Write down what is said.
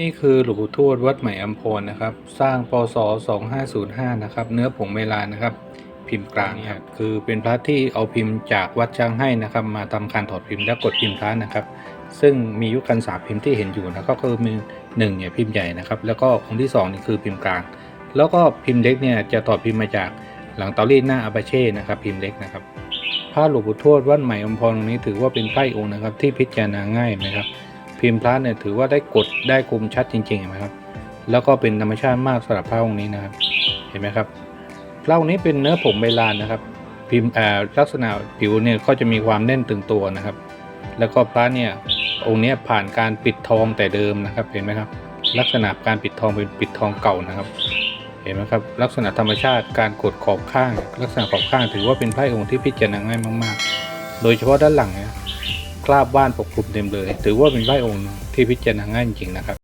นี่คือหลวงปู่ทวดวัดใหม่อัมพรนะครับ สร้างปศ2505นะครับ เนื้อผงเวลานะครับ พิมพ์กลางครับคือเป็นพระที่เอาพิมพ์จากวัดช้างให้นะครับ มาทำการถอดพิมพ์และกดพิมพ์พระนะครับ ซึ่งมียุคกันสาพิมพ์ที่เห็นอยู่นะก็คือมีหนึ่งเนี่ยพิมพ์ใหญ่นะครับ แล้วก็องค์ที่สองนี่คือพิมพ์กลาง แล้วก็พิมพ์เล็กเนี่ยจะถอดพิมพ์มาจากหลังเตารีดหน้าอาบาเช่นะครับพิมพ์เล็กนะครับพระหลวงปู่ทวดวัดใหม่อัมพรองนี้ถือว่าเป็นใกล้องค์นะครับ ที่พิจารณาง่ายนะครับ พิมพ์พระเนี่ยถือว่าได้กดได้คมชัดจริงๆเห็นไหมครับ แล้วก็เป็นธรรมชาติมากสำหรับพระองค์นี้นะครับ เห็นไหมครับพระองค์นี้เป็นเนื้อผงใบลานนะครับ พิมพ์อ่าลักษณะผิวเนี่ยก็จะมีความแน่นตึงตัวนะครับ แล้วก็พระเนี่ยองค์นี้ผ่านการปิดทองแต่เดิมนะครับ เห็นไหมครับ ลักษณะการปิดทองเป็นปิดทองเก่านะครับ เห็นไหมครับ ลักษณะธรรมชาติการกดขอบข้าง ลักษณะขอบข้างถือว่าเป็นพระองค์ที่พิจารณาง่ายมาก ๆ โดยเฉพาะด้านหลังเนี่ย คราบบ้านปกคลุมเต็มเลย ถือว่าเป็นไหว้องค์ที่พิจารณาง่ายจริงๆนะครับ